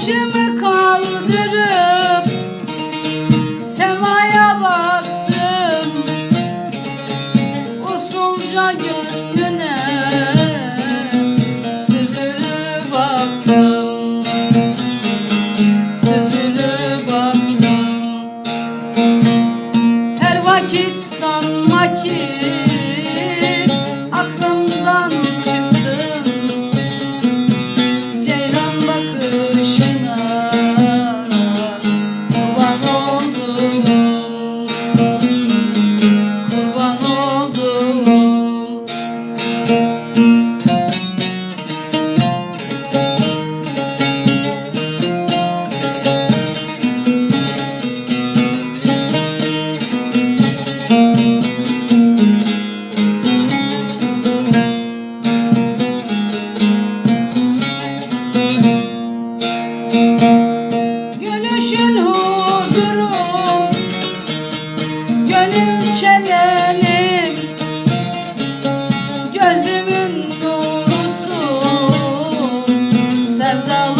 başımı kaldırıp semaya baktım. Usulca gönlüne süzülü baktım. Süzülü baktım. Her vakit sanma ki and the